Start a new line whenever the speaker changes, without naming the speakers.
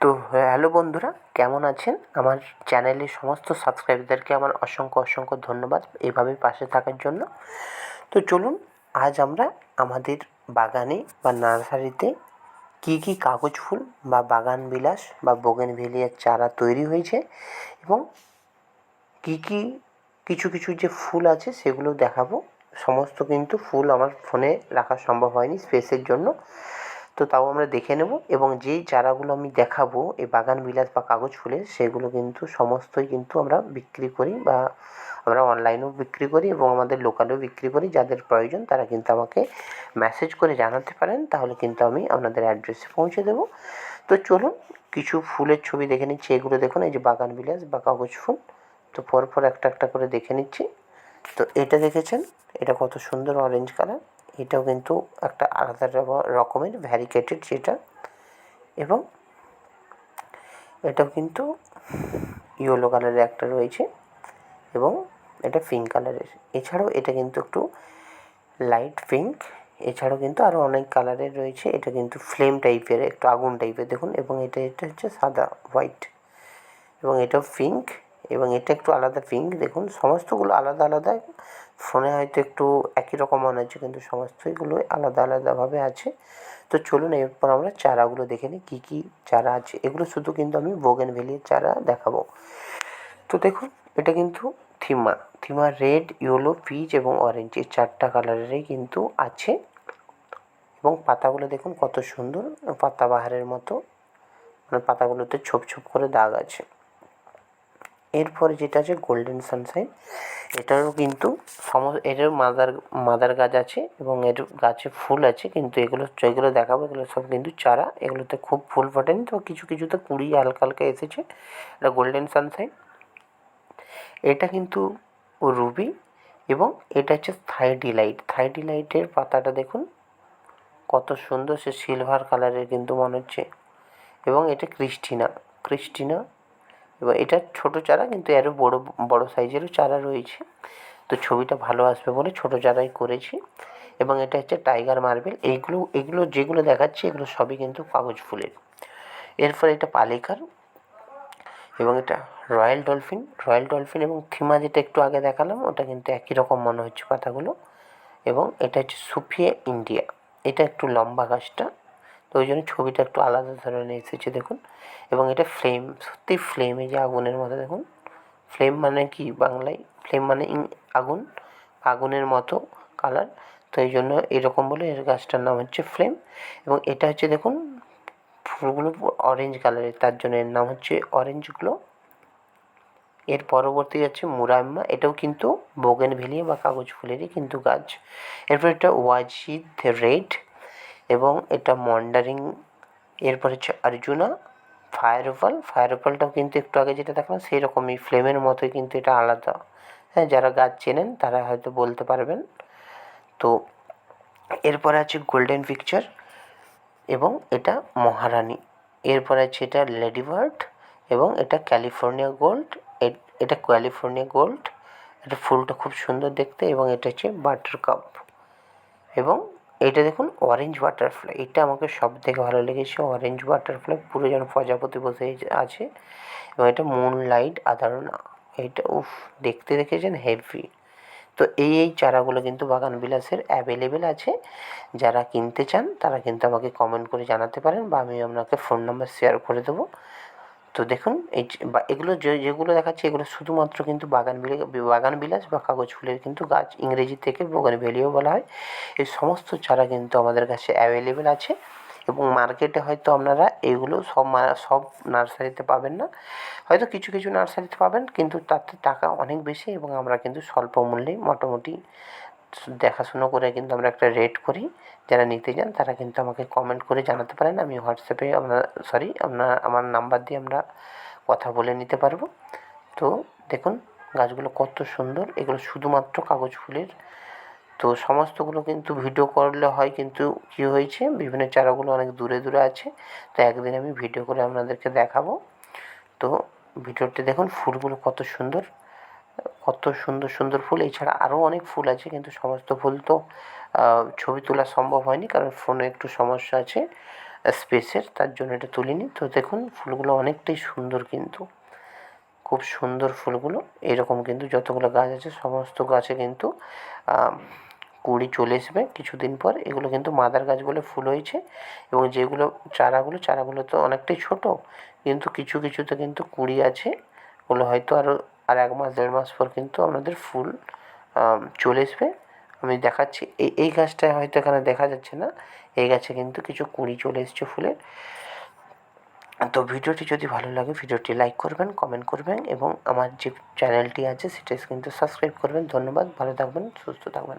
তো, হ্যালো বন্ধুরা, কেমন আছেন? আমার চ্যানেলের সমস্ত সাবস্ক্রাইবারদেরকে আমার অসংখ্য অসংখ্য ধন্যবাদ এভাবে পাশে থাকার জন্য। তো চলুন, আজ আমরা আমাদের বাগানে বা নার্সারিতে কী কী কাগজ ফুল বা বাগান বিলাস বা বোগেনভেলিয়ার চারা তৈরি হয়েছে এবং কী কী, কিছু কিছু যে ফুল আছে সেগুলো দেখাবো। সমস্ত কিন্তু ফুল আমার ফোনে রাখা সম্ভব হয়নি স্পেসের জন্য। তো তাও আমরা দেখে নেব এবং যেই চারাগুলো আমি দেখাবো, এই বাগান বিলাস বা কাগজ ফুলের, সেগুলো কিন্তু সমস্তই কিন্তু আমরা বিক্রি করি বা আমরা অনলাইনেও বিক্রি করি এবং আমাদের লোকালেও বিক্রি করি, যাদের প্রয়োজন তারা কিন্তু আমাকে মেসেজ করে জানাতে পারেন, তাহলে কিন্তু আমি আপনাদের অ্যাড্রেসে পৌঁছে দেবো। তো চলুন, কিছু ফুলের ছবি দেখে নিচ্ছি, এগুলো দেখুন, এই যে বাগান বিলাস বা কাগজ ফুল। তো পরপর একটা একটা করে দেখে নিচ্ছি। তো এটা দেখেছেন, এটা কত সুন্দর অরেঞ্জ কালার এটাও কিন্তু একটা আলাদা রকমের ভ্যারিকেটেড যেটা। এবং এটাও কিন্তু ইয়েলো কালারের একটা রয়েছে এবং এটা পিঙ্ক কালারের এছাড়াও এটা কিন্তু একটু লাইট পিঙ্ক এছাড়াও কিন্তু আরও অনেক কালারের রয়েছে। এটা কিন্তু ফ্লেম টাইপের একটু আগুন টাইপের দেখুন। এবং এটা এটা হচ্ছে সাদা হোয়াইট এবং এটাও পিঙ্ক এবং এটা একটু আলাদা পিঙ্ক দেখুন। সমস্তগুলো আলাদা আলাদা। ফোনে হয়তো একটু একই রকম মনে হচ্ছে কিন্তু সমস্তগুলো আলাদা আলাদাভাবে আছে। তো চলুন এরপর আমরা চারাগুলো দেখে নিই, কী কী চারা আছে। এগুলো শুধু কিন্তু আমি বোগেন ভেলির চারা দেখাবো। তো দেখুন, এটা কিন্তু থিমা। থিমা রেড, ইয়েলো, পিচ এবং অরেঞ্জ এই চারটা কালারেরই কিন্তু আছে। এবং পাতাগুলো দেখুন কত সুন্দর পাতাবাহারের মতো। মানে পাতাগুলোতে ছোপ ছোপ করে দাগ আছে। এরপরে যেটা আছে গোল্ডেন সানশাইন এটারও কিন্তু সম এটারও মাদার মাদার গাছ আছে এবং এর গাছে ফুল আছে, কিন্তু এগুলো যেগুলো দেখাবো, এগুলো সব কিন্তু চারা, এগুলোতে খুব ফুল ফোটেনি তো কিছু কিছুতে কুড়ি হালকা হালকা এসেছে, এটা গোল্ডেন সানশাইন এটা কিন্তু রুবি এবং এটা হচ্ছে থাই ডিলাইট থাই ডিলাইটের পাতাটা দেখুন, কত সুন্দর সে সিলভার কালারের কিন্তু মনে হচ্ছে। এবং এটা ক্রিস্টিনা ক্রিস্টিনা এবং এটা ছোটো চারা, কিন্তু এরও বড় বড় সাইজেরও চারা রয়েছে। তো ছবিটা ভালো আসবে বলে ছোটো চারাই করেছি। এবং এটা হচ্ছে টাইগার মার্বেল। এইগুলো, এগুলো যেগুলো দেখাচ্ছি, এগুলো সবই কিন্তু কাগজ ফুলের। এরপর এটা পালিকার। এবং এটা রয়্যাল ডলফিন। রয়্যাল ডলফিন এবং থিমা যেটা একটু আগে দেখালাম, ওটা কিন্তু একই রকম মনে হচ্ছে পাতাগুলো। এবং এটা হচ্ছে সুফিয়া ইন্ডিয়া। এটা একটু লম্বা গাছটা। তো ওই জন্য ছবিটা একটু আলাদা ধরনের এসেছে, দেখুন। এবং এটা ফ্লেম, সত্যি ফ্লেমে যে আগুনের মতো, দেখুন। ফ্লেম মানে কি বাংলায়? ফ্লেম মানে আগুন। আগুনের মতো কালার। তো এই জন্য এরকম বলে এর গাছটার নাম হচ্ছে ফ্লেম। এবং এটা হচ্ছে, দেখুন, ফুলগুলো অরেঞ্জ কালারের তার জন্য এর নাম হচ্ছে অরেঞ্জ গ্লো এর পরবর্তী যাচ্ছে মুরাম্মা। এটাও কিন্তু বোগেন বোগেনভেলিয়া বা কাগজ ফুলেরই কিন্তু গাছ। এরপর এটা ওয়াজিদ রেড এবং এটা মন্ডারিং, এরপর হচ্ছে অর্জুনা ফায়ারওয়াল ফায়ারওয়ালটাও কিন্তু একটু আগে যেটা দেখলাম সেই রকমই ফ্লেমের মতোই কিন্তু এটা আলাদা। হ্যাঁ যারা গাছ চেনেন তারা হয়তো বলতে পারবেন। তো এরপরে আছে গোল্ডেন পিকচার এবং এটা মহারানী। এরপরে আছে এটা লেডিবার্ড এবং এটা ক্যালিফোর্নিয়া গোল্ড এটা ক্যালিফোর্নিয়া গোল্ড এটা ফুলটা খুব সুন্দর দেখতে এবং এটা হচ্ছে বাটার কাপ এবং এটা দেখুন অরেঞ্জ বাটারফ্লাই এটা আমাকে সব থেকে ভালো লেগেছে। অরেঞ্জ বাটারফ্লাই পুরো যেন প্রজাপতি বসে আছে এবং এটা মুন লাইট আদারনা এটা উফ, দেখতে দেখেছেন হেভি তো এই এই চারাগুলো কিন্তু বাগান বিলাসের অ্যাভেলেবেল আছে। যারা কিনতে চান তারা কিন্তু আমাকে কমেন্ট করে জানাতে পারেন বা আমি আপনাকে ফোন নাম্বার শেয়ার করে দেবো। তো দেখুন, এই বা এগুলো যে, যেগুলো দেখাচ্ছি, এগুলো শুধুমাত্র কিন্তু বাগান বাগান বিলাস বা কাগজ ফুলের কিন্তু গাছ ইংরেজি থেকে বাগান ভ্যালিও বলা হয়। এই সমস্ত চারা কিন্তু আমাদের কাছে অ্যাভেলেবেল আছে এবং মার্কেটে হয়তো আপনারা এগুলো সব সব নার্সারিতে পাবেন না। হয়তো কিছু কিছু নার্সারিতে পাবেন, কিন্তু তাতে টাকা অনেক বেশি এবং আমরা কিন্তু স্বল্প মূল্যে মোটামুটি দেখাশুনো করে কিন্তু আমরা একটা রেট করি, যারা নিতে চান তারা কিন্তু আমাকে কমেন্ট করে জানাতে পারেন, আমি হোয়াটসঅ্যাপে আপনার সরি আপনার আমার নাম্বার দিয়ে আমরা কথা বলে নিতে পারব। তো দেখুন, গাছগুলো কত সুন্দর, এগুলো শুধুমাত্র কাগজ ফুলের। তো সমস্তগুলো কিন্তু ভিডিও করলে হয় কিন্তু কী হয়েছে, বিভিন্ন চারাগুলো অনেক দূরে দূরে আছে, তো একদিন আমি ভিডিও করে আপনাদেরকে দেখাবো। তো ভিডিওটি দেখুন ফুলগুলো কত সুন্দর কত সুন্দর সুন্দর ফুল। এছাড়া আরও অনেক ফুল আছে, কিন্তু সমস্ত ফুল তো ছবি তোলা সম্ভব হয়নি, কারণ ফোনে একটু সমস্যা আছে স্পেসের তার জন্য এটা তুলিনি। তো দেখুন, ফুলগুলো অনেকটাই সুন্দর কিন্তু, খুব সুন্দর ফুলগুলো। এরকম কিন্তু যতগুলো গাছ আছে, সমস্ত গাছে কিন্তু কুঁড়ি চলে আসবে কিছুদিন পর। এগুলো কিন্তু মাদার গাছ বলে ফুল হয়েছে এবং যেগুলো চারাগুলো চারাগুলো তো অনেকটাই ছোট, কিন্তু কিছু, কিছুতে কিন্তু কুঁড়ি আছে। ওগুলো হয়তো আরও আর এক মাস, দেড় মাস পর কিন্তু আপনাদের ফুল চলে আসবে আমি দেখাচ্ছি। এই এই গাছটায় হয়তো এখানে দেখা যাচ্ছে না। এই গাছে কিন্তু কিছু কুঁড়ি চলে এসছে ফুলের তো ভিডিওটি যদি ভালো লাগে, ভিডিওটি লাইক করবেন, কমেন্ট করবেন এবং আমার যে চ্যানেলটি আছে, সেটা কিন্তু সাবস্ক্রাইব করবেন। ধন্যবাদ। ভালো থাকবেন, সুস্থ থাকবেন।